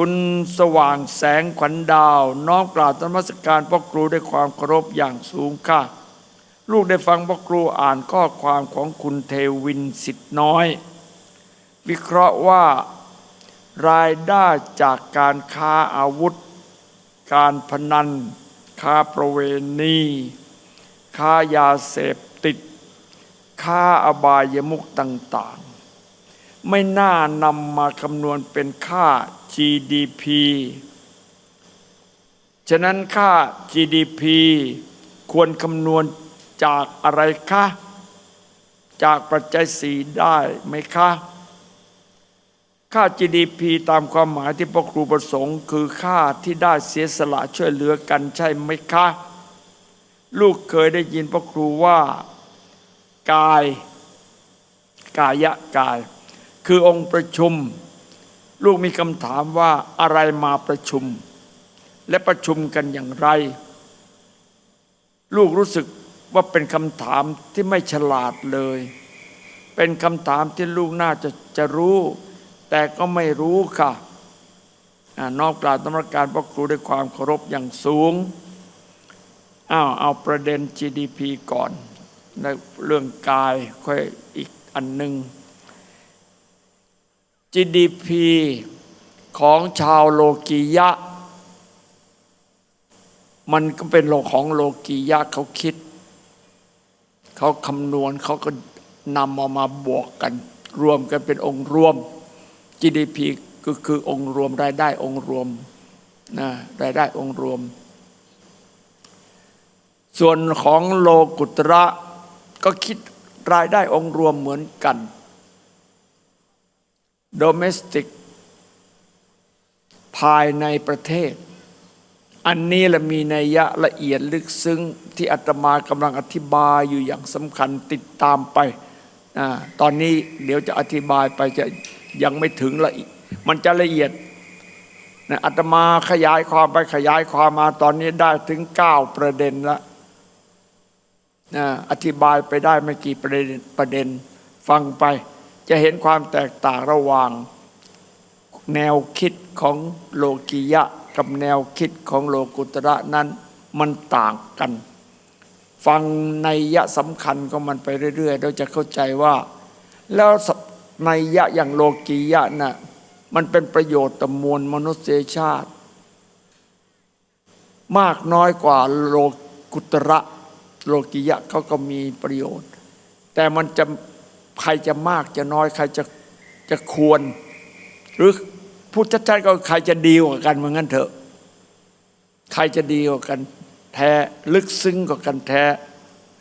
คุณสว่างแสงขวัญดาว น้อมกราบธรรมสการพ่อครูด้วยความเคารพอย่างสูงค่ะ ลูกได้ฟังพ่อครูอ่านข้อความของคุณเทวินสิทธิ์น้อย วิเคราะห์ว่ารายได้จากการค้าอาวุธ การพนัน ค้าประเวณี ค้ายาเสพติด ค้าอบายมุกต่าง ไม่น่านำมาคำนวณเป็นค่า GDP ฉะนั้นค่า GDP ควรคำนวณจากอะไรคะ จากปัจจัยสีได้ไหมคะ ค่า GDP ตามความหมายที่พ่อครูประสงค์ คือค่าที่ได้เสียสละช่วยเหลือกันใช่ไหมคะ ลูกเคยได้ยินพ่อครูว่า กาย กายะกาย คือองค์ประชุม ลูกมีคำถามว่าอะไรมาประชุม และประชุมกันอย่างไร ลูกรู้สึกว่าเป็นคำถามที่ไม่ฉลาดเลย เป็นคำถามที่ลูกน่าจะจะรู้ แต่ก็ไม่รู้ค่ะนอกกล่าวตำรการพ่อครูด้วยความเคารพอย่างสูงอ้าวเอาประเด็น GDP ก่อนในเรื่องกายค่อยอีกอันหนึ่ง GDP ของชาวโลกียะ มันก็เป็นโลกของโลกียะเขาคิด เขาคำนวณเขาก็นำเอามาบวกกัน รวมกันเป็นองค์รวม GDP ก็คือองค์รวมรายได้องค์รวมนะรายได้องค์รวม ส่วนของโลกุตระก็คิดรายได้องค์รวมเหมือนกัน domestic ภายในประเทศ อันนี้ละมีนัยยะละเอียดลึกซึ้งที่อาตมากำลังอธิบายอยู่อย่างสำคัญติดตามไปอตอนนี้เดี๋ยวจะอธิบายไปจะยังไม่ถึงละเอียดมันจะละเอียดนะอาตมาขยายความไปขยายความมาตอนนี้ได้ถึง 9 ประเด็นละนะอธิบายไปได้ไม่กี่ประเด็นประเด็นฟังไป จะเห็นความแตกต่างระหว่าง แนวคิดของโลกียะ กับแนวคิดของโลกุตระนั้นมันต่างกัน ฟังในยะสำคัญของมันไปเรื่อยๆ เราจะเข้าใจว่า แล้วในยะอย่างโลกียะน่ะมันเป็นประโยชน์ต่อมวลมนุษยชาติ มากน้อยกว่าโลกุตระโลกียะเขาก็มีประโยชน์ แต่มันจะ ใครจะมากจะน้อย ใครจะจะควร หรือพูดชัดๆก็ใครจะดีกว่ากันเหมือนกันเถอะ ใครจะดีกว่ากันแท้ลึกซึ้งกว่ากันแท้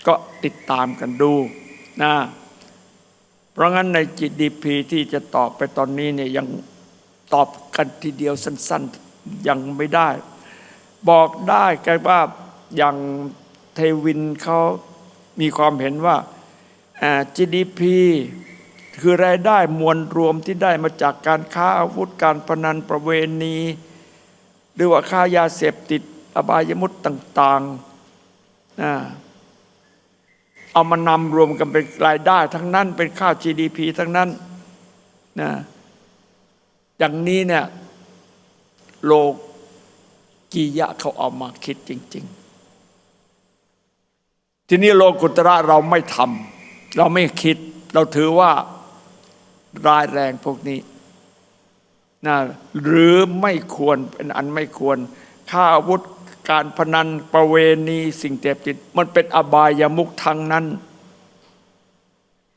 ก็ติดตามกันดูนะเพราะงั้นใน GDP ที่จะตอบไปตอนนี้เนี่ยยังตอบกันทีเดียวสั้น ๆยังไม่ได้ บอกได้แค่ว่าอย่างเทวินเขามีความเห็นว่า GDP คือรายได้มวลรวมที่ได้มาจากการค้าอาวุธการพนันประเวณี หรือว่าค้ายาเสพติดอบายมุตต่างๆนะเอามานำรวมกันเป็นรายได้ทั้งนั้นเป็นค่า GDP ทั้งนั้นนะอย่างนี้เนี่ยโลกียะเขาเอามาคิดจริง ๆ ทีนี้โลกุตระเราไม่ทำ เราไม่คิดเราถือว่าร้ายแรงพวกนี้นะหรือไม่ควรเป็นอันไม่ควรค่าอาวุธการพนันประเวณีสิ่งเสพติด มันเป็นอบายามุขทั้งนั้น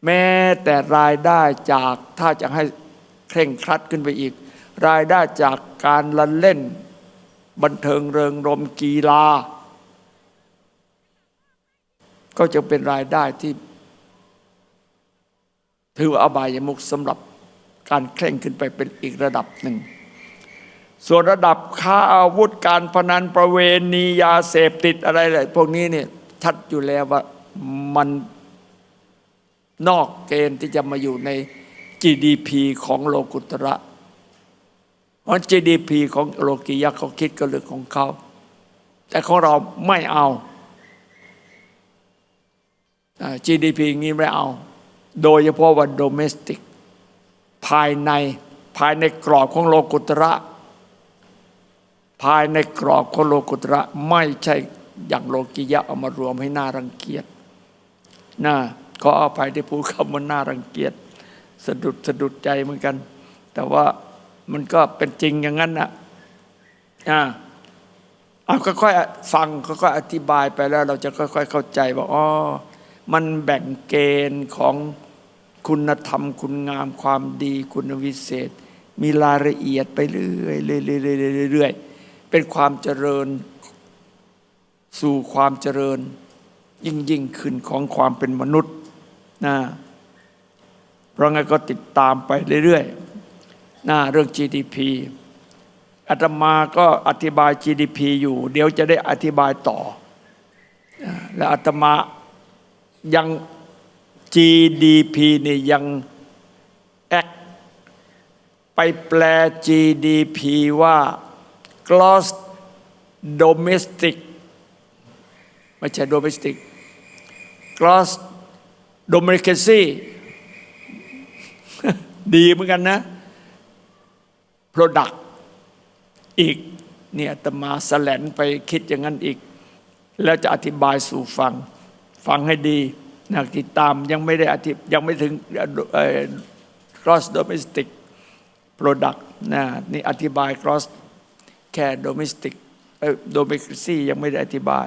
แม้แต่รายได้จากถ้าจะให้เคร่งครัดขึ้นไปอีก รายได้จากการละเล่น บันเทิงเริงรมกีฬา ก็จะเป็นรายได้ที่ ถือว่าอบายมุขสำหรับการเคร่งขึ้นไปเป็นอีกระดับหนึ่ง ส่วนระดับค้าอาวุธการพนันประเวณียาเสพติดอะไรอะไรพวกนี้เนี่ยชัดอยู่แล้วว่ามันนอกเกณฑ์ที่จะมาอยู่ใน GDP ของโลกุตระเพราะ GDP ของโลกียะเขาคิดก็เรื่องของเขา แต่ของเราไม่เอา GDP อย่างนี้ไม่เอา โดยเฉพาะว่าโดเมสติก ภายในภายในกรอบของโลกุตระ ภายในกรอบของโลกุตระไม่ใช่อย่างโลกิยะเอามารวมให้น่ารังเกียจนะขออภัยที่พูดคำว่าน่ารังเกียจสะดุดสะดุดใจเหมือนกัน แต่ว่ามันก็เป็นจริงอย่างนั้นนะอ่าเอาค่อยๆฟังค่อยๆอธิบายไปแล้ว เราจะค่อย ๆ เข้าใจว่าอ๋อ มันแบ่งเกณฑ์ของคุณธรรม คุณงามความดีคุณวิเศษ มีรายละเอียดไปเรื่อยๆเรื่อยเรื่อยเป็นความเจริญสู่ความเจริญ ยิ่งยิ่งขึ้นของความเป็นมนุษย์นะเพราะงั้นก็ติดตามไปเรื่อยๆนะเรื่อง GDP อาตมาก็อธิบาย GDP อยู่ เดี๋ยวจะได้อธิบายต่อนะและอาตมา ยัง GDP นี่ยังแอคไปแปล GDP ว่า gross domestic ไม่ใช่ domestic gross domesticity ดีเหมือนกันนะ product อีกเนี่ยตมาแสลนไปคิดอย่างนั้นอีก แล้วจะอธิบายสู่ฟัง ฟังให้ดีนะติดตามยังไม่ได้อธิยังไม่ถึง cross domestic product นะนี่อธิบาย cross แค่ domestic เออ domestic ยังไม่ได้อธิบาย